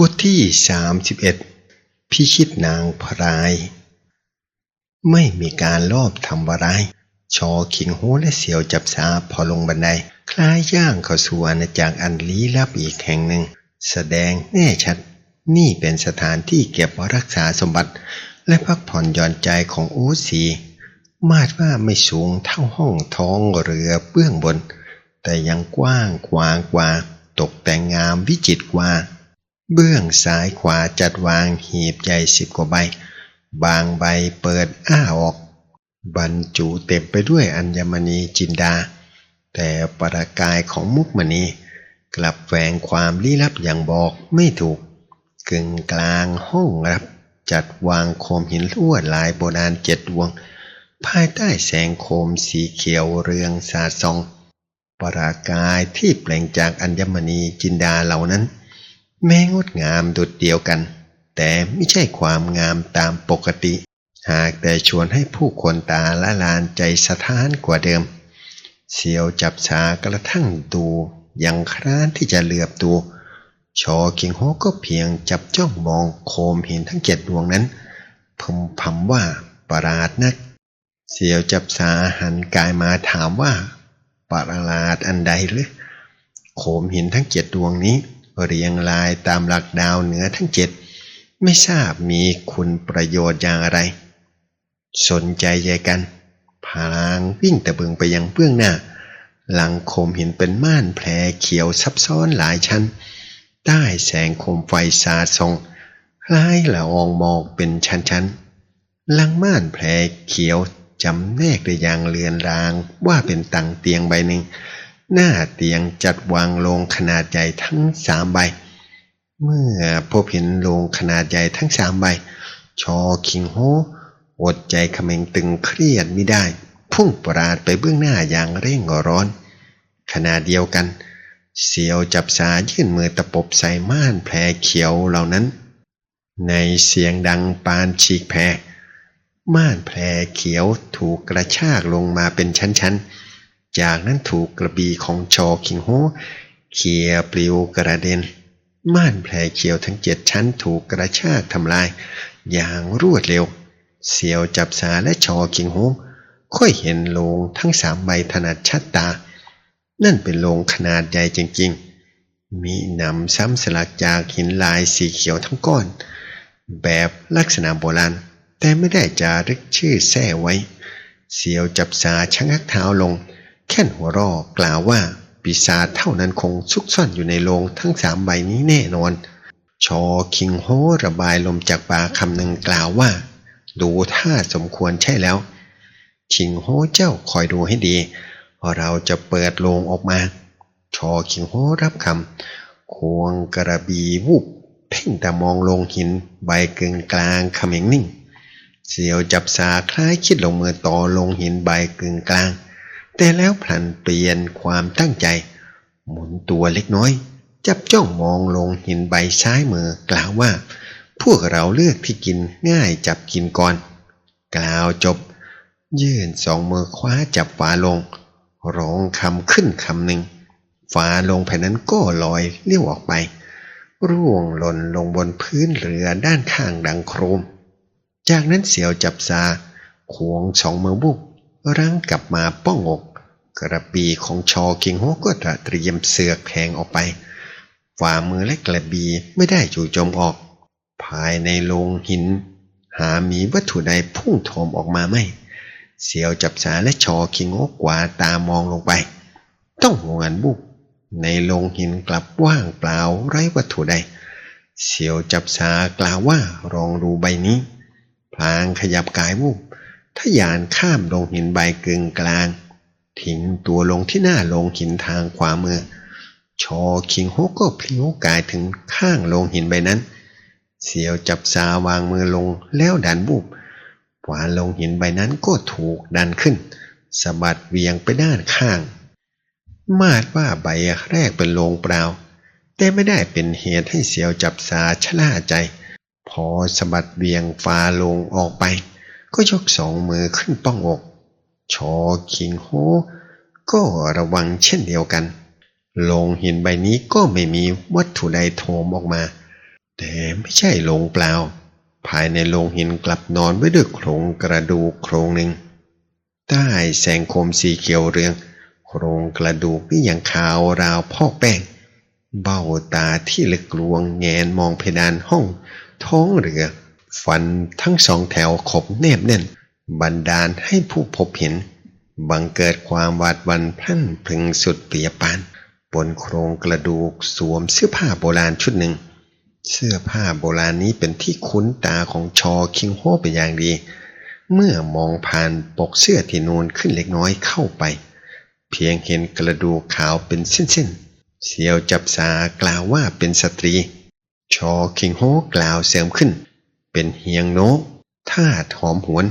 บทที่ 31 พิชิตนางพราย ไม่มีการลอบทำร้าย ชอคิงโฮและเสียวจับสาพอลงบันได คล้ายย่างเข้าสู่อาณาจักรอันลี้ลับอีกแห่งหนึ่ง แสดงแน่ชัด นี่เป็นสถานที่เก็บรักษาสมบัติ และพักผ่อนหย่อนใจของโอสี มาดว่าไม่สูงเท่าห้องท้องเรือเบื้องบน แต่ยังกว้างขวางกว่า ตกแต่งงามวิจิตรกว่า เบื้องซ้ายขวาจัดวางหีบใหญ่สิบกว่าใบ บางใบเปิดอ้าออก บรรจุเต็มไปด้วยอัญมณีจินดา แต่ประกายของมุกมณีกลับแฝงความลี้ลับอย่างบอกไม่ถูกกึ่งกลางห้องรับ จัดวางโคมหินลวดลายโบราณเจ็ดดวง ภายใต้แสงโคมสีเขียวเรืองสาดส่อง ประกายที่เปล่งจากอัญมณีจินดาเหล่านั้น แม้งดงามดุดเดียวกัน แต่ไม่ใช่ความงามตามปกติ หากแต่ชวนให้ผู้คนตาละลานใจสะท้านกว่าเดิม เสียวจับชากระทั่งดูยังคร้านที่จะเหลือบดูชอคิงโฮก็เพียงจับจ้องมองโคมเหินทั้งเจ็ดดวงนั้นพึมพำว่าประหลาดนัก เสียวจับสาหันกายมาถามว่าประหลาดอันใดหรือโคมเหินทั้งเจ็ดดวงนี้ เรียงรายตามหลักดาวเหนือทั้งเจ็ดไม่ทราบมีคุณประโยชน์อย่างไร สนใจใจกัน พลางวิ่งตะเบึงไปยังเบื้องหน้า หลังโคมหินเป็นม่านแผลเขียวซับซ้อนหลายชั้น ใต้แสงโคมไฟสาดส่องคล้ายละอองหมอกเป็นชั้นๆ หลังม่านแผลเขียวจำแนกได้อย่างเลือนรางว่าเป็นตังเตียงใบหนึ่ง หน้าเตียงจัดวางโลงขนาดใหญ่ทั้งสามใบ เมื่อพบเห็นโลงขนาดใหญ่ทั้งสามใบ ชอคิงโฮอดใจเขม็งตึงเครียดไม่ได้ พุ่งปราดไปเบื้องหน้าอย่างเร่งร้อน ขณะเดียวกันเสียวจับสายื่นมือตะปบใส่ม่านแผลเขียวเหล่านั้น ในเสียงดังปานฉีกแผลม่านแผลเขียวถูกกระชากลงมาเป็นชั้นๆ จากนั้นถูกกระบี่ของชอคิงโฮเขี่ยปลิวกระเด็น ม่านแผลเขียวทั้งเจ็ดชั้นถูกกระชากทำลาย อย่างรวดเร็ว เสียวจับสาและชอคิงโฮค่อยเห็นโลงทั้งสามใบถนัดชัดตา นั่นเป็นโลงขนาดใหญ่จริงๆ มีหนำซ้ำสลักจากหินลายสีเขียวทั้งก้อน แบบลักษณะโบราณ แต่ไม่ได้จารึกชื่อแท้ไว้ เสียวจับสาชะงักเท้าลง แค่นหัวรอกล่าวว่าปีศาจเท่านั้นคงซุกซ่อนอยู่ในโลงทั้งสามใบนี้แน่นอน ชอคิงโฮระบายลมจากปากคำหนึ่งกล่าวว่า ดูท่าสมควรใช่แล้วคิงโฮเจ้าคอยดูให้ดี เราจะเปิดโลงออกมา ชอคิงโฮรับคำควงกระบีวูบเพ่งแต่มองลงหินใบกึ่งกลางเขม็งนิ่ง เสียวจับสาคล้ายคิดลงมือต่อลงหินใบกึ่งกลาง แต่แล้วพลันเปลี่ยนความตั้งใจ หมุนตัวเล็กน้อย จับจ้องมองลงหินใบซ้ายมือกล่าวว่า พวกเราเลือกที่กินง่ายจับกินก่อน กล่าวจบ ยื่นสองมือคว้าจับฝาลง ร้องคำขึ้นคำหนึ่งฝาลงแผ่นนั้นก็ลอยเลี้ยวออกไป ร่วงหล่นลงบนพื้นเรือด้านข้างดังโครม จากนั้นเสียวจับซาขวงสองมือบุก รั้งกลับมาป้องอกกระปีของชอคิงโฮก็เตรียมเสือกแทงออกไป ฝ่ามือและกระบีไม่ได้จู่โจมออก ภายในโลงหิน หามีวัตถุใดพุ่งโถมออกมาไม่ เสียวจับสาและชอคิงโฮกว่าตามองลงไป ต้องงวนบุก ในโลงหินกลับว่างเปล่าไร้วัตถุใด เสียวจับสากล่าวว่าลองดูใบนี้ พลางขยับกายวูบ ทะยานข้ามลงหินใบกึ่งกลาง ทิ้งตัวลงที่หน้าลงหินทางขวามือ ชอคิงฮก็พลิ้วกายถึงข้างลงหินใบนั้น เสียวจับสาวางมือลงแล้วดันบุบฝาลงหินใบนั้นก็ถูกดันขึ้นสะบัดเวียงไปด้านข้าง มาดว่าใบแรกเป็นลงเปล่า แต่ไม่ได้เป็นเหตุให้เสียวจับสาชะล่าใจ พอสะบัดเวียงฟ้าลงออกไป ก็ยกสองมือขึ้นป้องอก ชอคิงโฮก็ระวังเช่นเดียวกัน ลงหินใบนี้ก็ไม่มีวัตถุใดโถมออกมา แต่ไม่ใช่ลงเปล่า ภายในโลงหินกลับนอนไว้ด้วยโครงกระดูกโครงหนึ่ง ใต้แสงคมสีเขียวเรือง โครงกระดูกนี่ยังขาวราวพอกแป้ง เบ้าตาที่ลึกลวงแงนมองเพดานห้อง ท้องเรือ ฟันทั้งสองแถวขบแนบแน่น บันดาลให้ผู้พบเห็น บังเกิดความหวาดวันพลันพึงสุดเปรียปานบนโครงกระดูกสวมเสื้อผ้าโบราณชุดหนึ่ง เสื้อผ้าโบราณนี้เป็นที่คุ้นตาของชอคิงโฮเป็นอย่างดี เมื่อมองผ่านปกเสื้อที่นูนขึ้นเล็กน้อยเข้าไป เพียงเห็นกระดูกขาวเป็นเส้นๆเสียวจับสากล่าวว่าเป็นสตรี ชอคิงโฮกล่าวเสริมขึ้น เป็นเฮียงโนกธาตุหอมหวน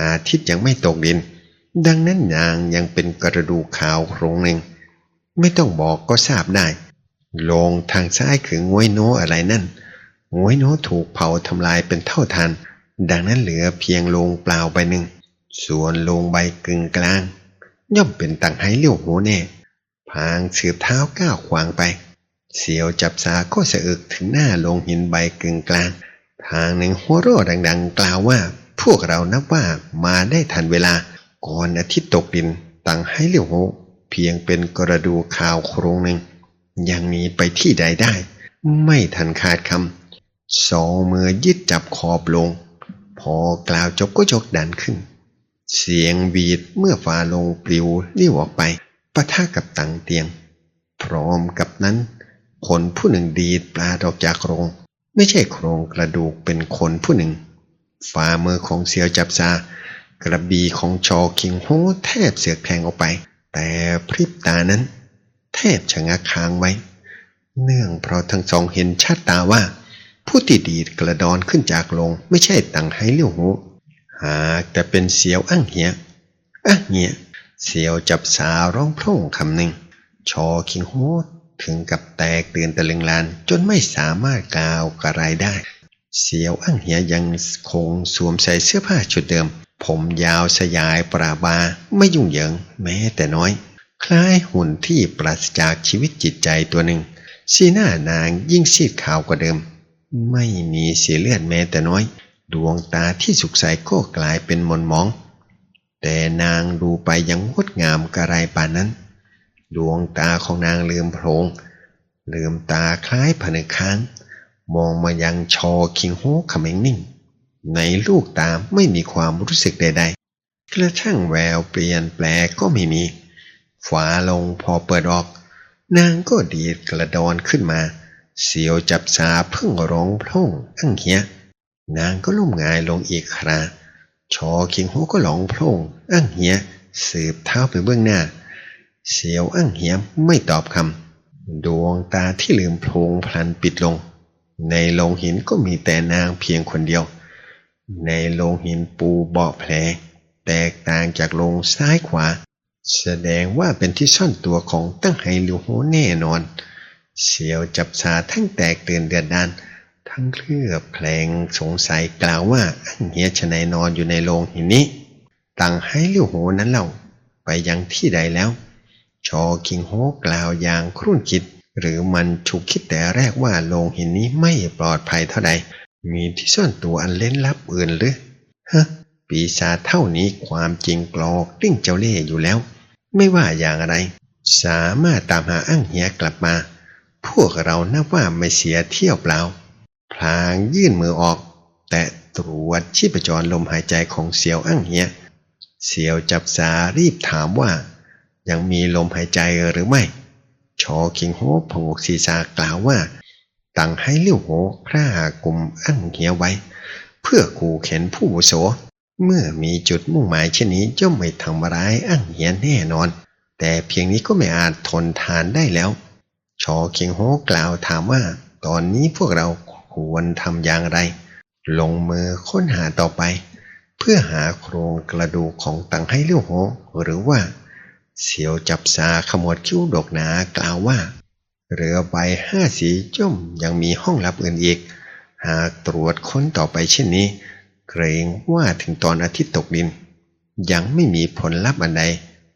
อาทิตย์ยังไม่ตกดิน ดังนั้นนางยังเป็นกระดูกขาวโครงหนึ่ง ไม่ต้องบอกก็ทราบได้ ลงทางซ้ายคืองวยโนอะไรนั่นงวยโนถูกเผาทำลายเป็นเท่าทานดังนั้นเหลือเพียงโลงเปล่าใบหนึ่ง ส่วนโลงใบกึ่งกลาง ย่อมเป็นตังไห้เลี้ยวหัวแน่ พางสืบเท้าก้าวขวางไป เสียวจับสาก็สะอึกถึงหน้าโลงหินใบกึ่งกลาง ทางหนึ่งหัวเร่อดังๆ กล่าวว่า พวกเรานับว่ามาได้ทันเวลา ก่อนอาทิตย์ตกดินตังให้เลี้ยวโหเพียงเป็นกระดูข่าวโครงหนึ่ง ยังหนีไปที่ใดได้ ไม่ทันขาดคำสองมือยึดจับขอบลง พอกล่าวจบก็ยกดันขึ้น เสียงบีดเมื่อฟ้าลงปลิวเลี้ยวออกไปปะทะกับตังเตียง พร้อมกับนั้น คนผู้หนึ่งดีดปลาดออกจากโรง ไม่ใช่โครงกระดูกเป็นคนผู้หนึ่ง ฝ่ามือของเสียวจับซากระบีของชอคิงโฮแทบเสือกแทงออกไป แต่พริบตานั้น แทบชะงักค้างไว้ เนื่องเพราะทั้งสองเห็นชัดตาว่า ผู้ที่ดีดกระดอนขึ้นจากลงไม่ใช่ตังไห้เลี้ยวหูหากแต่เป็นเสียวอ้างเหียอ้างเหียเสียวจับสาร้องโพร่งคำหนึ่งชอคิงโฮ ถึงกับแตกตื่นตะลึงลาน จนไม่สามารถกล่าวกระไรได้ เสียวอั้งเหียยังคงสวมใส่เสื้อผ้าชุดเดิม ผมยาวสยายปราบา ไม่ยุ่งเหยิง แม้แต่น้อย คล้ายหุ่นที่ปราศจากชีวิตจิตใจตัวหนึ่ง สีหน้านางยิ่งซีดขาวกว่าเดิม ไม่มีเสียเลือดแม้แต่น้อย ดวงตาที่สุกใสก็กลายเป็นมนมอง แต่นางดูไปยังงดงามกระไรป่านนั้น ดวงตาของนางลืมโพรงลืมตาคล้ายผนึกค้าง มองมายังชอคิงโฮเขม็งนิ่ง ในลูกตาไม่มีความรู้สึกใดๆ กระทั่งแววเปลี่ยนแปลก็ไม่มี ฝาลงพอเปิดออก นางก็ดีดกระดอนขึ้นมา เสียวจับสาเพิ่งร้องพร่งอั้งเฮียนางก็ล้มงายลงอีกคราชอคิงโฮก็หลงโพร่งอั้งเฮียสืบเท้าไปเบื้องหน้า เสียวอั้งเฮียไม่ตอบคำ ดวงตาที่ลืมโพรงพลันปิดลง ในโลงหินก็มีแต่นางเพียงคนเดียว ในโลงหินปูเบาะแผล แตกต่างจากโลงซ้ายขวา แสดงว่าเป็นที่ซ่อนตัวของตั้งไฮลิวโฮแน่นอน เสียวจับสาทั้งแตกตื่นเดือดดานทั้งเคลือบแคลงสงสัยกล่าวว่าอั้งเฮียชนายนอนอยู่ในโรงหินนี้ตั้งให้ลิวโหนั้นเล่าไปยังที่ใดแล้ว ชอคิงโฮกล่าวอย่างครุ่นคิด หรือมันฉุกคิดแต่แรกว่าโรงหินนี้ไม่ปลอดภัยเท่าใด มีที่ซ่อนตัวอันเล่นลับอื่นหรือฮะปีศาจเท่านี้ความจริงกลอกติ้งเจ้าเล่ห์อยู่แล้ว ไม่ว่าอย่างไร สามารถตามหาอั้งเฮียกลับมา พวกเรานับว่าไม่เสียเที่ยวเปล่า พลางยื่นมือออก แต่ตรวจชีพจรลมหายใจของเสียวอั้งเฮียเสียวจับสารีบถามว่า ยังมีลมหายใจหรือไม่ ชอคิงโฮพงกศีรษะกล่าวว่า ตั้งให้เลี้ยวโหพระกลุ่มอั้งเฮียไว้ เพื่อขู่เข็นผู้บุโส เมื่อมีจุดมุ่งหมายเช่นนี้ย่อมไม่ทำร้ายอั้งเฮียแน่นอน แต่เพียงนี้ก็ไม่อาจทนทานได้แล้ว ชอคิงโฮกล่าวถามว่า ตอนนี้พวกเราควรทำอย่างไร ลงมือค้นหาต่อไป เพื่อหาโครงกระดูกของตังให้เลี้ยวโหหรือว่า เสียวจับซาขมวดคิ้วดกหนากล่าวว่า เรือใบห้าสีจ้อมยังมีห้องลับอื่นอีก หากตรวจค้นต่อไปเช่นนี้ เกรงว่าถึงตอนอาทิตย์ตกดิน ยังไม่มีผลลัพธ์อันใด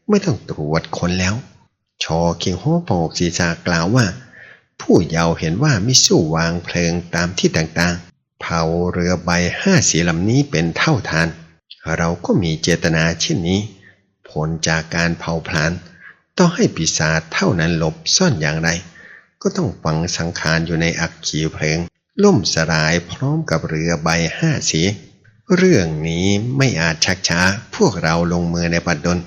ไม่ต้องตรวจค้นแล้ว ชอคิงโฮปอกศีรษะกล่าวว่า ผู้เยาว์เห็นว่ามิสู้วางเพลิงตามที่ต่างๆ เผาเรือใบห้าสีลำนี้เป็นเท่าทาน เราก็มีเจตนาเช่นนี้ ลจากการเผาพลานต้องให้ปีศาจเท่านั้นหลบซ่อนอย่างไร ก็ต้องฝังสังขารอยู่ในอักขีเพลิง ล่มสลายพร้อมกับเรือใบห้าสี เรื่องนี้ไม่อาจชักช้าพวกเราลงมือในปัดดล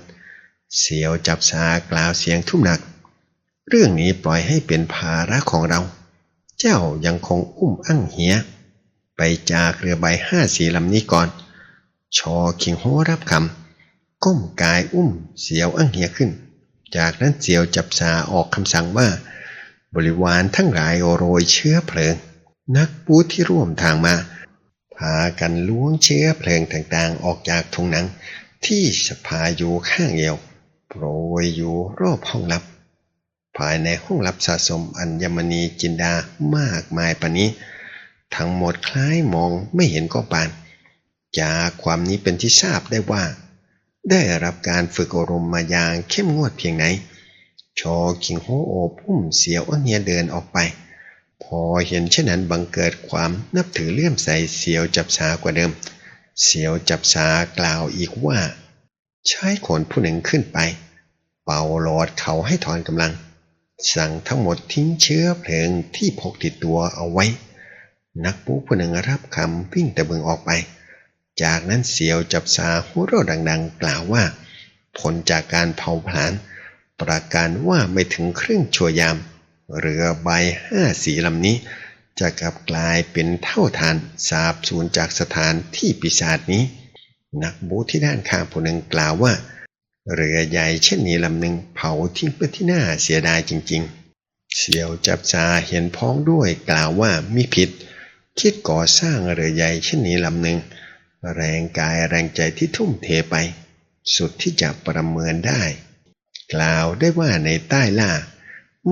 เสียวจับสากล่าวเสียงทุ่มหนัก เรื่องนี้ปล่อยให้เป็นภาระของเรา เจ้ายังคงอุ้มอั้งเหีย ไปจากเรือใบห้าสีลำนี้ก่อน ชอคิงโฮรับคำ ก้มกายอุ้มเสียวอั้งเหียขึ้น จากนั้นเสียวจับสาออกคำสั่งว่า บริวารทั้งหลายโรยเชื้อเพลิง นักปูที่ร่วมทางมา พากันล้วงเชื้อเพลิงต่างๆ ออกจากถุงหนัง ที่สภาอยู่ข้างเอวโปรยอยู่รอบห้องลับ ภายในห้องลับสะสมอัญมณีจินดามากมายปานี้ ทั้งหมดคล้ายมองไม่เห็นก็ปาน จากความนี้เป็นที่ทราบได้ว่า ได้รับการฝึกอบรมมาอย่างเข้มงวดเพียงไหน ชอคิงโฮโอพุ่มเสียวอันเนียเดินออกไป พอเห็นเช่นนั้นบังเกิดความนับถือเลื่อมใสเสียวจับสากว่าเดิม เสียวจับสากล่าวอีกว่า ใช้คนผู้หนึ่งขึ้นไป เป่าหลอดเขาให้ถอนกำลัง สั่งทั้งหมดทิ้งเชื้อเพลิงที่พกติดตัวเอาไว้ นักปูผู้หนึ่งรับคำวิ่งตะบึงออกไป จากนั้นเสียวจับสาหัวเราะดังๆ กล่าวว่า ผลจากการเผาผลาญประการว่าไม่ถึงครึ่งชั่วยาม เรือใบห้าสีลำนี้ จะกลับกลายเป็นเท่าทานสาบสูญจากสถานที่ปีศาจนี้ นักบูที่ด้านข้างผู้หนึ่งกล่าวว่า เรือใหญ่เช่นนี้ลำหนึ่งเผาทิ้งไปที่หน้าเสียดายจริง ๆ เสียวจับซาเห็นพ้องด้วยกล่าวว่ามีผิด คิดก่อสร้างเรือใหญ่เช่นนี้ลำหนึ่ง แรงกายแรงใจที่ทุ่มเทไป สุดที่จะประเมินได้ กล่าวได้ว่าในใต้ล่า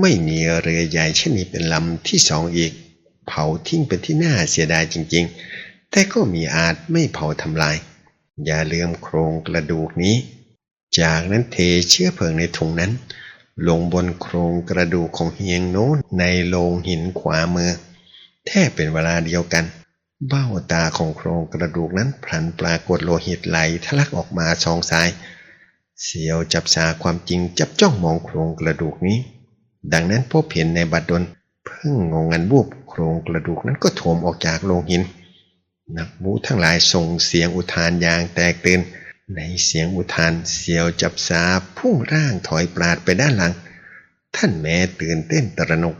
ไม่มีเรือใหญ่เช่นนี้เป็นลำที่สองอีก เผาทิ้งเป็นที่น่าเสียดายจริง ๆ แต่ก็มีอาจไม่เผาทำลาย อย่าลืมโครงกระดูกนี้ จากนั้นเทเชื้อเพลิงในถุงนั้น ลงบนโครงกระดูกของเฮียงโน้นในโลงหินขวามือ แทบเป็นเวลาเดียวกัน เบ้าตาของโครงกระดูกนั้นพลันปรากฏโลหิตไหลทะลักออกมาสองสาย เสียวจับสาความจริงจับจ้องมองโครงกระดูกนี้ ดังนั้นพบเห็นในบัดดลเพิ่งงงงันบูบโครงกระดูกนั้นก็โถมออกจากโลงหิน นักบูทั้งหลายส่งเสียงอุทานอย่างแตกตื่นในเสียงอุทานเสียวจับสาพุ่งร่างถอยปราดไปด้านหลัง ท่านแม้ตื่นเต้นตระหนก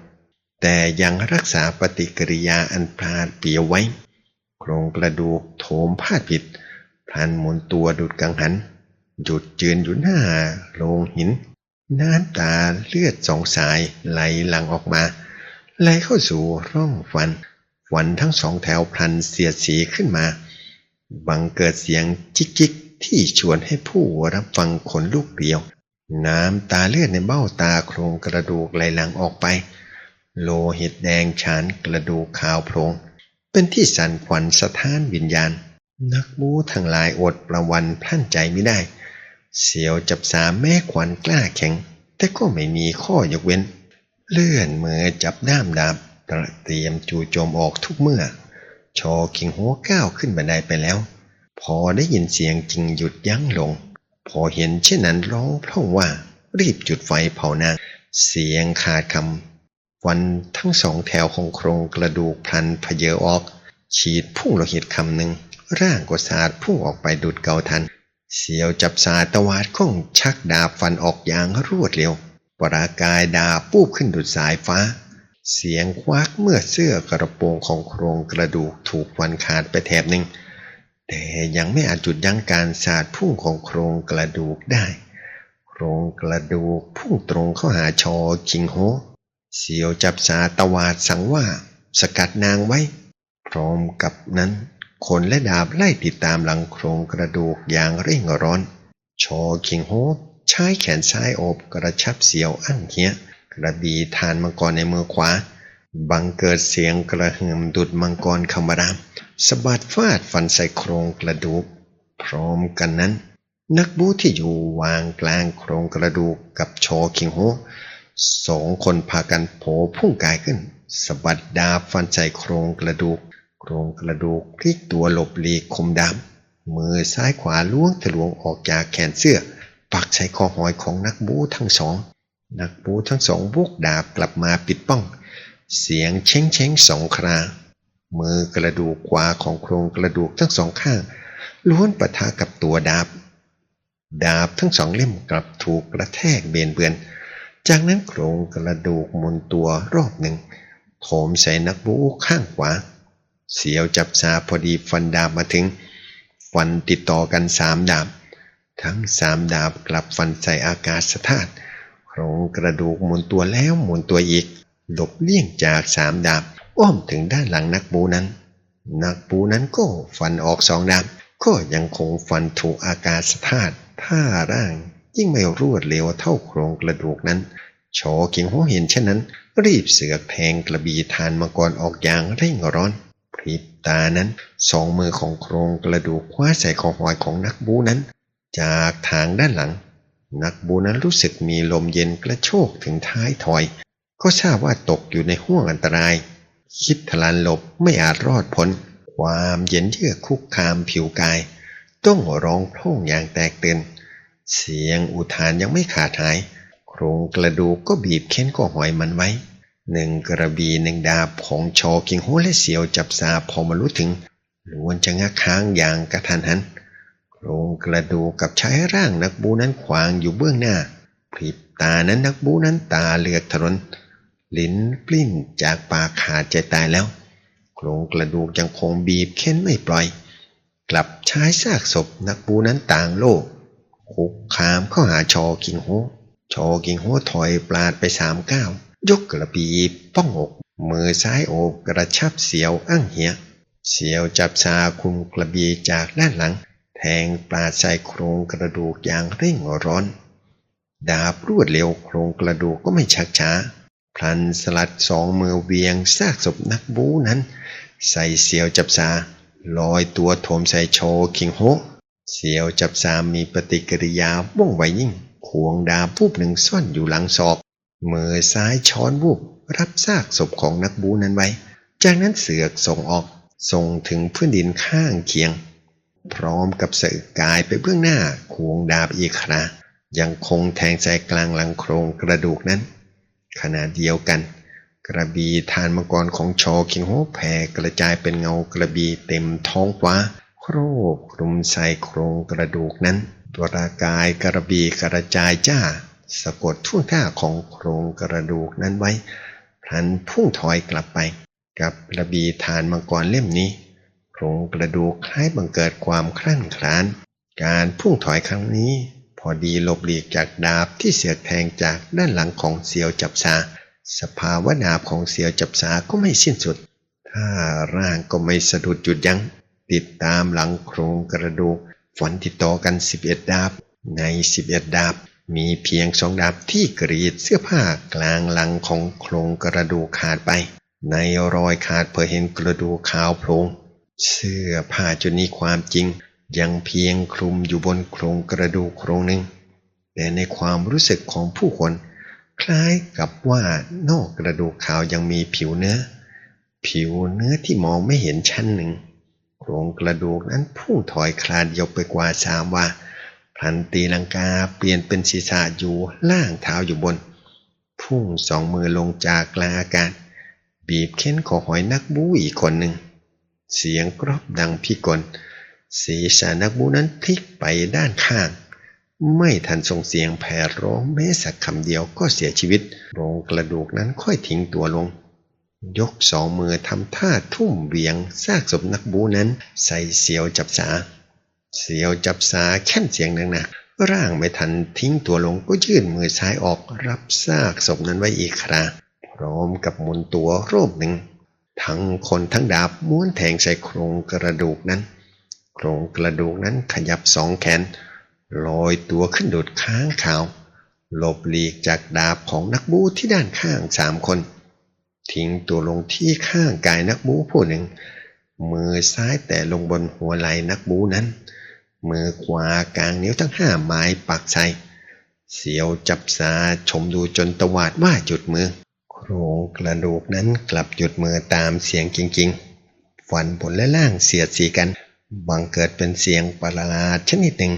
แต่ยังรักษาปฏิกิริยาอันพลาดเปลี่ยวไว้ โครงกระดูกโถมพาดผิดพลันหมุนตัวดุดกังหัน หยุดยืนอยู่หน้าโลงหิน น้ำตาเลือดสองสายไหลหลั่งออกมา ไหลเข้าสู่ร่องฟันฟันทั้งสองแถวพลันเสียดสีขึ้นมา บังเกิดเสียงจิกจิกที่ชวนให้ผู้รับฟังขนลุกเดียว น้ำตาเลือดในเบ้าตาโครงกระดูกไหลหลังออกไป โลหิตแดงฉานกระดูกขาวโพลง เป็นที่สั่นขวัญสถานวิญญาณ นักบูทั้งหลายอดประวันพลั่นใจไม่ได้ เสียวจับสาแม่ขวัญกล้าแข็ง แต่ก็ไม่มีข้อยกเว้น เลื่อนมือจับด้ามดาบเตรียมจู่โจมออกทุกเมื่อ ชอคิงหัวก้าวขึ้นบันไดไปแล้ว พอได้ยินเสียงจึงหยุดยั้งลง พอเห็นเช่นนั้นร้องพร่องว่ารีบจุดไฟเผานางเสียงขาดคำ ฟันทั้งสองแถวของโครงกระดูกพลันพเยอออก ฉีดพุ่งโลหิตคำหนึ่ง ร่างก็สาดพุ่งออกไปดุดเกาทัน เสียวจับสาตวาดข้องชักดาบฟันออกอย่างรวดเร็ว ปรากายดาบปูบขึ้นดุดสายฟ้า เสียงควักเมื่อเสื้อกระโปรงของโครงกระดูกถูกฟันขาดไปแถบหนึ่ง แต่ยังไม่อาจจุดยั้งการสาดพุ่งของโครงกระดูกได้ โครงกระดูกพุ่งตรงเข้าหาชอคิงโฮ เสียวจับสาตวาดสั่งว่าสกัดนางไว้ พร้อมกับนั้นคนและดาบไล่ติดตามหลังโครงกระดูกอย่างเร่งร้อน ชอคิงโฮใช้แขนซ้ายโอบกระชับเสียวอั้งเฮียกระบี่ทานมังกรในมือขวา บังเกิดเสียงกระหึ่มดุดมังกรคำรามสะบัดฟาดฟันใส่โครงกระดูก พร้อมกันนั้น นักบูที่อยู่วางกลางโครงกระดูกกับชอคิงโฮ สองคนพากันโผพุ่งกายขึ้นสะบัดดาบฟันใส่โครงกระดูก โครงกระดูกพลิกตัวหลบหลีกคมดำมือซ้ายขวาล้วงทะลวงออกจากแขนเสื้อ ปักใส่คอหอยของนักบูทั้งสอง นักบูทั้งสองบุกดาบกลับมาปิดป้อง เสียงเช้งเช้งสองครา มือกระดูกขวาของโครงกระดูกทั้งสองข้าง ล้วนปะทะกับตัวดาบ ดาบทั้งสองเล่มกลับถูกกระแทกเบนเบือน จากนั้นโครงกระดูกหมุนตัวรอบหนึ่งโถมใส่นักบูข้างขวา เสียวจับซาพอดีฟันดาบมาถึง ฟันติดต่อกันสามดาบ ทั้งสามดาบกลับฟันใส่อากาศธาตุโครงกระดูกหมุนตัวแล้วหมุนตัวอีก หลบเลี่ยงจากสามดาบ อ้อมถึงด้านหลังนักบูนั้น นักบูนั้นก็ฟันออกสองดาบ ก็ยังคงฟันถูกอากาศธาตุท่าร่างยิ่งไม่รวดเร็วเท่าโครงกระดูกนั้น โชกิงโฮเห็นเช่นนั้น รีบเสือกแทงกระบี่ทานมังกรออกอย่างเร่งร้อนพริบตานั้นสองมือของโครงกระดูกคว้าใส่คอหอยของนักบูนั้น จากทางด้านหลัง นักบูนั้นรู้สึกมีลมเย็นกระโชกถึงท้ายถอย ก็ทราบว่าตกอยู่ในห้วงอันตราย คิดทลานหลบไม่อาจรอดพ้นความเย็นเยือกคุกคามผิวกาย ต้องร้องโพ่งอย่างแตกตื่นเสียงอุทานยังไม่ขาดหาย โครงกระดูกก็บีบเค้นก็หอยมันไว้หนึ่งกระบีหนึ่งดาบของชอคิงโฮและเสียวจับซาพอมารู้ถึงล้วนจะงักค้างอย่างกระทันหัน โครงกระดูกกับใช้ร่างนักบูนั้นขวางอยู่เบื้องหน้าพริบตานั้นนักบูนั้นตาเลือกถลนลิ้นปลิ้นจากปากขาดใจตายแล้ว โครงกระดูกยังคงบีบเค้นไม่ปล่อย กลับใช้ซากศพนักบูนั้นต่างโลกคุกคามเข้าหาชอกิงโฮ ชอกิงโฮถอยปลาดไปสามก้าวยกกระปีป้องอกมือซ้ายโอบกระชับเสียวอ้างเหียเสียวจับชาคุมกระบีจากด้านหลัง แทงปลาดใส่โครงกระดูกอย่างเร่งร้อน ดาบรวดเร็วโครงกระดูกก็ไม่ชักช้า พลันสลัดสองมือเวียงซากศพนักบูนั้น ใส่เสียวจับซาลอยตัวโถมใส่โชคิงโฮเสียวจับซามีปฏิกิริยาว่องไวยิ่ง ควงดาบวูบหนึ่งซ่อนอยู่หลังศอกมือซ้ายช้อนวูบรับซากศพของนักบูนั้นไว้ จากนั้นเสือกส่งออกส่งถึงพื้นดินข้างเคียง พร้อมกับเสือกายไปเบื้องหน้าควงดาบอีกครายังคงแทงใจกลางหลังโครงกระดูกนั้น ขณะเดียวกัน กระบีทานมังกรของชอคิงโฮแผ่กระจายเป็นเงากระบีเต็มท้องฟ้า โครบคลุมใส่โครงกระดูกนั้น ตัวรากายกระบีกระจายจ้า สะกดท่วงท่าของโครงกระดูกนั้นไว้พลันพุ่งถอยกลับไป กับกระบี่ทานมังกรเล่มนี้โครงกระดูกคล้ายบังเกิดความคลั่นคลาน การพุ่งถอยครั้งนี้ พอดีหลบหลีกจากดาบที่เสียแทงจากด้านหลังของเสียวจับซาสภาวะดาบของเสียวจับสาก็ไม่สิ้นสุด ถ้าร่างก็ไม่สะดุดหยุดยัง้งติดตามหลังโครงกระดูก ฝันติดต่อกัน 11 ดาบ ใน 11 ดาบ มีเพียงสองดาบที่กรีดเสื้อผ้ากลางหลังของโครงกระดูกขาดไป ในรอยขาดเพอเห็นกระดูกขาวโพลงเสื้อผ้าจุดนี้ความจริง ยังเพียงคลุมอยู่บนโครงกระดูกโครงหนึ่ง แต่ในความรู้สึกของผู้คน คล้ายกับว่านอกกระดูกขาวยังมีผิวเนื้อ ผิวเนื้อที่มองไม่เห็นชั้นหนึ่ง โครงกระดูกนั้นพุ่งถอยคลานยกไปกว่าสามว่าพลันตีลังกาเปลี่ยนเป็นศีรษะอยู่ล่างเท้าอยู่บน พุ่งสองมือลงจากกลางอากาศ บีบเค้นคอหอยนักบูอีกคนหนึ่ง เสียงกรอบดังพิกลศีรษะนักบูนั้นพลิกไปด้านข้าง ไม่ทันส่งเสียงแผ่ร้องแม้สักคำเดียวก็เสียชีวิตโครงกระดูกนั้นค่อยทิ้งตัวลง ยกสองมือทำท่าทุ่มเวียงซากศพนักบูนั้น ใส่เสียวจับสา เสียวจับสาแค่นเสียงหนักๆร่างไม่ทันทิ้งตัวลงก็ยื่นมือซ้ายออกรับซากศพนั้นไว้อีกคราพร้อมกับหมุนตัวรูปหนึ่ง ทั้งคนทั้งดาบม้วนแทงใส่โครงกระดูกนั้น โครงกระดูกนั้นขยับสองแขนลอยตัวขึ้นโดดค้างขาวหลบหลีกจากดาบของนักบูที่ด้านข้างสามคน ทิ้งตัวลงที่ข้างกายนักบูผู้หนึ่ง มือซ้ายแต่ลงบนหัวไหล่นักบูนั้น มือขวากลางนิ้วทั้งห้าไม้ปักใส่เสียวจับสาชมดูจนตวาดว่าหยุดมือ โครงกระดูกนั้นกลับหยุดมือตามเสียงจริงๆฟันบนและล่างเสียดสีกัน บังเกิดเป็นเสียงประหลาดชนิดหนึ่ง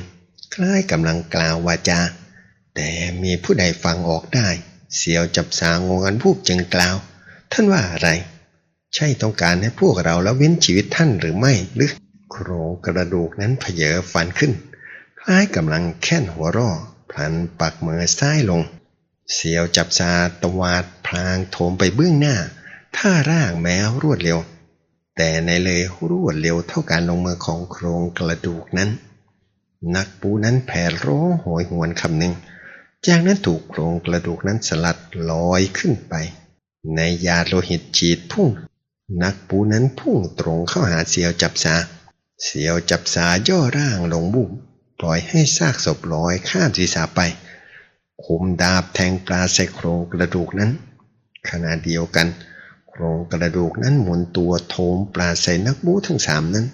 คล้ายกำลังกล่าววาจา แต่มีผู้ใดฟังออกได้ เสียวจับสางงกันพูกจึงกล่าว ท่านว่าอะไร ใช่ต้องการให้พวกเราละเว้นชีวิตท่านหรือไม่หรือโครงกระดูกนั้นเพเยอฟันขึ้น คล้ายกำลังแค่นหัวร่อพลันปักมือซ้ายลง เสียวจับซาตวาดพลางโถมไปเบื้องหน้า ท่าร่างแม้รวดเร็ว แต่ในเลยรวดเร็วเท่าการลงมือของโครงกระดูกนั้น นักปูนั้นแผ่ร้องโหยหวนคำหนึ่งจากนั้นถูกโครงกระดูกนั้นสลัดลอยขึ้นไป ในยาโลหิตฉีดพุ่ง นักปูนั้นพุ่งตรงเข้าหาเสียวจับซาเสียวจับสาย่อร่างลงบุบปล่อยให้ซากศพลอยข้ามศีรษะไปคมดาบแทงปลาใส่โครงกระดูกนั้น ขณะเดียวกัน โครงกระดูกนั้นหมุนตัวโถมปลาใส่นักบูทั้งสามนั้น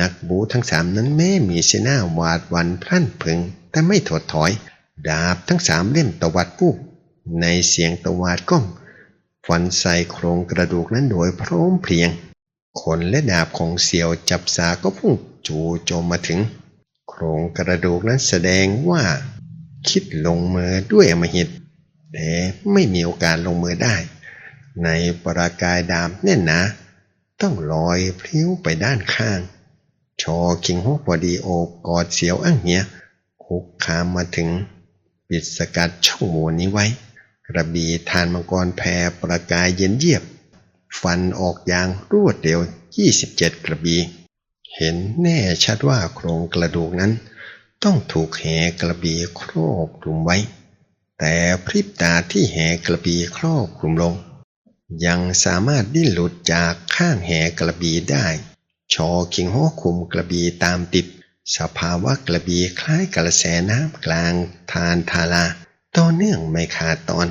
นักบูทั้งสามนั้นแม้มีสีหน้าหวาดวันพลั่นพึง แต่ไม่ถดถอย ดาบทั้งสามเล่มตวัดปุ๊บในเสียงตวาดก้อง ฟันใส่โครงกระดูกนั้นโดยพร้อมเพรียง ขนและดาบของเสี่ยวจับสาก็พุ่งจู่โจมมาถึง โครงกระดูกนั้นแสดงว่า คิดลงมือด้วยอมหิต แต่ไม่มีโอกาสลงมือได้ ในปรากายดามแน่นหนาต้องลอยพลิ้วไปด้านข้าง ชอคิงฮกพอดีโอบกอดเสียวอั้งเหียคุกคามมาถึง ปิดสกัดช่องโหว่นี้ไว้ กระบี่ทานมังกรแพรประกายเย็นเยียบ ฟันออกอย่างรวดเร็ว27 กระบี่เห็นแน่ชัดว่าโครงกระดูกนั้น ต้องถูกแหกระบี่ครอบคลุมไว้ แต่พริบตาที่แหกระบี่ครอบคลุมลง ยังสามารถดิ้นหลุดจากข้างแหกระบี่ได้ ชอคิงฮอคุมกระบี่ตามติด สภาวะกระบี่คล้ายกระแสน้ำกลางทานทารา ต่อเนื่องไม่ขาดตอน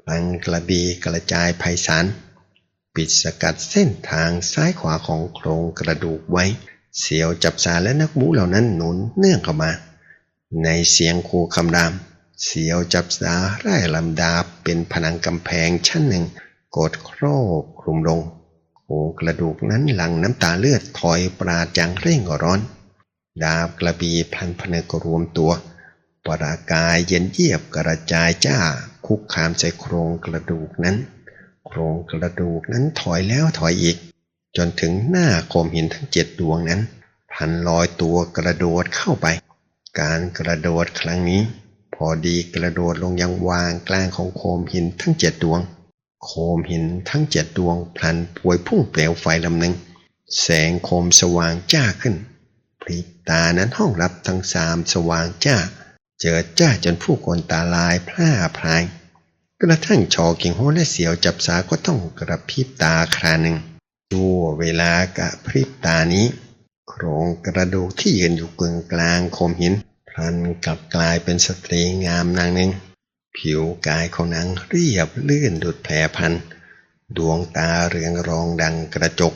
พลังกระบีกระจายไพศาลปิดสกัดเส้นทางซ้ายขวาของโครงกระดูกไว้ เสียวจับสาและนักบูเหล่านั้นหนุนเนื่องเข้ามา ในเสียงคูคำราม เสียวจับสาไร่ลำดาบเป็นผนังกำแพงชั้นหนึ่งกดโครบคลุมลงโครงกระดูกนั้นหลั่งน้ำตาเลือดถอยปราดอย่างเร่งร้อน ดาบกระบีพลันพเนกรวมตัว ปรากายเย็นเยียบกระจายจ้า คุกคามใส่โครงกระดูกนั้น โครงกระดูกนั้นถอยแล้วถอยอีก จนถึงหน้าโคมหินทั้งเจ็ดดวงนั้น พันลอยตัวกระโดดเข้าไป การกระโดดครั้งนี้ พอดีกระโดดลงยังวางกลางของโคมหินทั้งเจ็ดดวง โคมหินทั้งเจ็ดดวงพลันปวยพุ่งเปลวไฟลำหนึ่งแสงโคมสว่างจ้าขึ้นพริบตานั้นห้องรับทั้งสามสว่างจ้า เจิดจ้าจนผู้คนตาลายพร่าพราย กระทั่งชอกิงโฮและเสียวจับสาก็ต้องกระพริบตาคราหนึ่งชั่วเวลากระพริบตานี้ โครงกระดูกที่ยืนอยู่กึ่งกลางโคมหินพลันกลับกลายเป็นสตรีงามนางหนึ่ง ผิวกายของนางเรียบลื่นดุดแผลพัน ดวงตาเรืองรองดังกระจก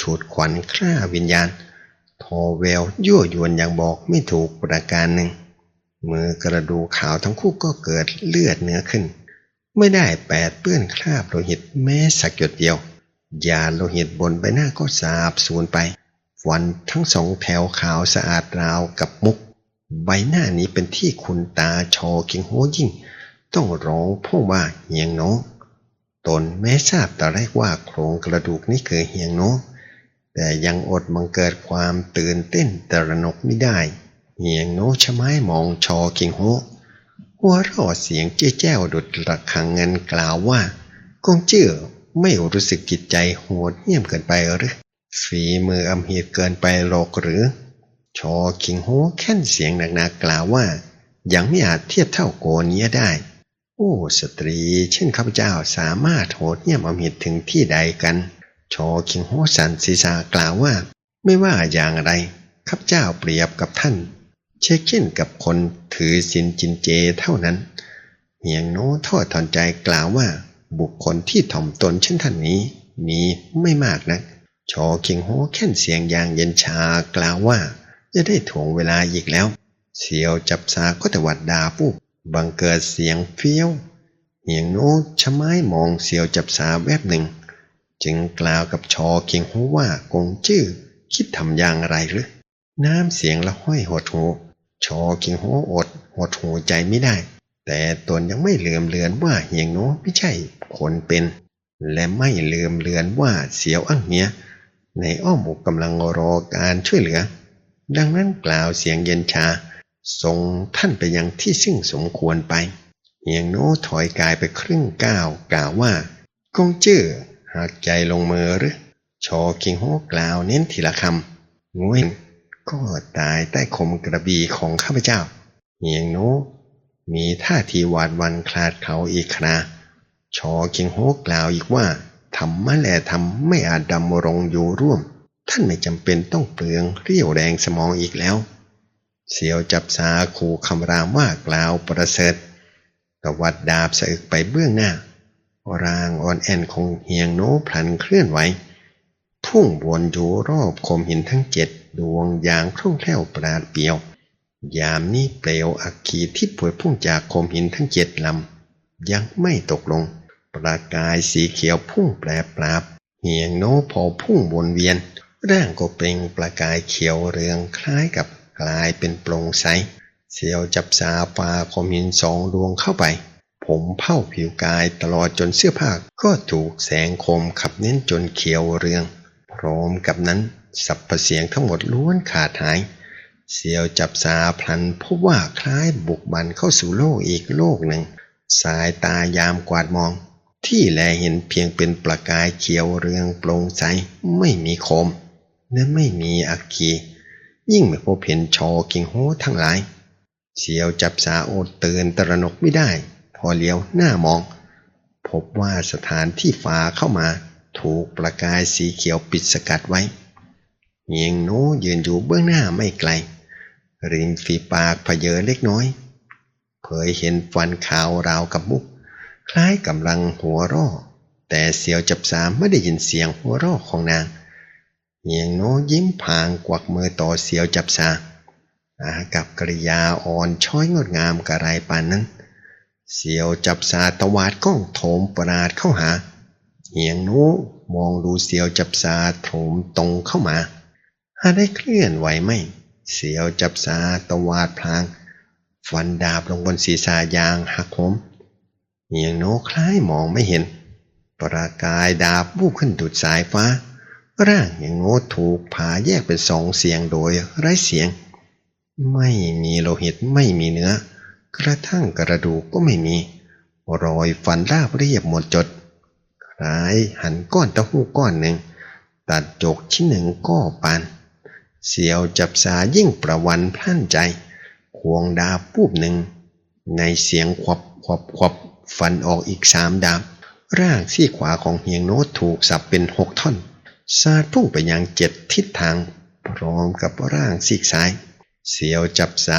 ฉุดขวัญคร่าวิญญาณ ทอแววยั่วยวนอย่างบอกไม่ถูกประการหนึ่ง มือกระดูกขาวทั้งคู่ก็เกิดเลือดเนื้อขึ้น ไม่ได้แปดเปื้อนคราบโลหิตแม้สักหยดเดียว ยาโลหิตบนใบหน้าก็สาบสูญไปฟันทั้งสองแถวขาวสะอาดราวกับมุก ใบหน้านี้เป็นที่คุณตาชอคิงโฮยิ่ง ต้องร้องพ่อว่าเฮียงโนตนแม้ทราบแต่แรกว่าโครงกระดูกนี้คือเฮียงโนแต่ยังอดบังเกิดความตื่นเต้นตระหนกไม่ได้ เฮียงโนชะไม้มองชอคิงโฮหัวเรอเสียงเจ้แจ้วดุดระฆังเงินกล่าวว่ากงเจื้อไม่รู้สึกจิตใจโหดเหี้ยมเกินไปหรือฝีมืออำเหีดเกินไปหรอกหรือ ชอคิงโฮแค่นเสียงหนักๆกล่าวว่า ยังไม่อาจเทียบเท่าโกเนียได้ โอ้สตรี เช่นข้าพเจ้าสามารถโหดเหี้ยมอำเหิดถึงที่ใดกัน ชอคิงโฮสันศีษะกล่าวว่า ไม่ว่าอย่างไรข้าพเจ้าเปรียบกับท่าน เช่นเช่นกับคนถือศีลจินเจเท่านั้นเฮียงโน้ทอดถอนใจกล่าวว่า บุคคลที่ถ่อมตนเช่นท่านนี้ มีไม่มากนักชอเคิงโฮแค่นเสียงอย่างเย็นชากล่าวว่า จะได้ถ่วงเวลาอีกแล้ว เสียวจับสาก็ตวัดดาปุ๊บบังเกิดเสียงเฟี้ยวเหียงโน้ชะไม้มองเสียวจับสาแวบหนึ่ง จึงกล่าวกับชอเคียงหูว่ากงจื้อคิดทำอย่างไรหรือน้ำเสียงละห้อยหดหู ชอเคียงหูอดหดหูใจไม่ได้ แต่ตนยังไม่เลืมเลือนว่าเหียงโน้ไม่ใช่คนเป็น และไม่ลืมเลือนว่าเสียวอั้งเมียในอ้อมอกกำลังรอการช่วยเหลือ ดังนั้นกล่าวเสียงเย็นชาส่งท่านไปยังที่ซึ่งสมควรไปเฮียงโน้ถอยกายไปครึ่งก้าวกล่าวว่ากงจื้อหากใจลงมือหรือชอคิงโฮกล่าวเน้นทีละคำงวย ก็ตายใต้คมกระบี่ของข้าพเจ้าเฮียงโนมีท่าทีหวาดวันคลาดเขาอีกคราชอคิงโฮกล่าวอีกว่าธรรมะและธรรมไม่อาจดำรงอยู่ร่วม ท่านไม่จำเป็นต้องเปลืองเรี่ยวแรงสมองอีกแล้ว เสียวจับสาขู่คำรามว่ากล่าวประเสริฐตวัดดาบสะอึกไปเบื้องหน้า ร่างอ่อนแอนของเฮียงโนพลันเคลื่อนไหวพุ่งวนอยู่รอบคมหินทั้งเจ็ด ดวงอย่างคล่องแคล่วปราดเปรียว ยามนี้เปลวอักขีที่ผวยพุ่งจากโคมหินทั้งเจ็ดลำ ยังไม่ตกลง ประกายสีเขียวพุ่งแปรปราบ เหียงโน้พอพุ่งวนเวียน ร่างก็เปล่งประกายเขียวเรืองคล้ายกับกลายเป็นโปร่งใสเสียวจับสาปาคมหินสองดวงเข้าไป ผมเผ้าผิวกายตลอดจนเสื้อผ้าก็ถูกแสงคมขับเน้นจนเขียวเรือง พร้อมกับนั้นสรรพเสียงทั้งหมดล้วนขาดหาย เสียวจับสาพลันพบว่าคล้ายบุกบันเข้าสู่โลกอีกโลกหนึ่ง สายตายามกวาดมอง ที่แลเห็นเพียงเป็นประกายเขียวเรืองโปร่งใสไม่มีโคม และไม่มีอักขียิ่งไม่พบเห็นชอกิงโฮทั้งหลาย เสียวจับสาโอดเตือนตระหนกไม่ได้ พอเลี้ยวหน้ามอง พบว่าสถานที่ฟ้าเข้ามา ถูกประกายสีเขียวปิดสกัดไว้เฮียงโนยืนอยู่เบื้องหน้าไม่ไกล ริมฝีปากเพเยอเล็กน้อย เผยเห็นฟันขาวราวกับมุก คล้ายกำลังหัวร่อ แต่เสียวจับสามไม่ได้ยินเสียงหัวร่อของนางเฮียงโนยิ้มพางกวักมือต่อเสียวจับสาอากับกริยาอ่อนช้อยงดงามกระไรปานนั้น เสียวจับสาตวาดกล้องโถมปราดเข้าหา เหียงโน้มองดูเสียวจับสาโถมตรงเข้ามา หาได้เคลื่อนไหวไหมเสียวจับสาตวาดพลาง ฟันดาบลงบนศีรษะยางหักโหมเหียงโน้คล้ายมองไม่เห็น ประกายดาบวูบขึ้นดุดสายฟ้า ร่างเหียงโน้ถูกผ่าแยกเป็นสองเสียงโดยไร้เสียง ไม่มีโลหิตไม่มีเนื้อ กระทั่งกระดูกก็ไม่มี รอยฟันราบเรียบหมดจด คล้ายหันก้อนเต้าหู้ก้อนหนึ่ง ตัดจกชิ้นหนึ่งก็ปาน เสียวจับสายิ่งประวันพลั่นใจ ควงดาบปูบหนึ่ง ในเสียงขวับขวับขวับฟันออกอีกสามดาบ ร่างซี่ขวาของเฮียงโน้ตถูกสับเป็นหกท่อนซาดพุ่งไปยังเจ็ดทิศทาง พร้อมกับร่างซีกซ้าย เสียวจับสา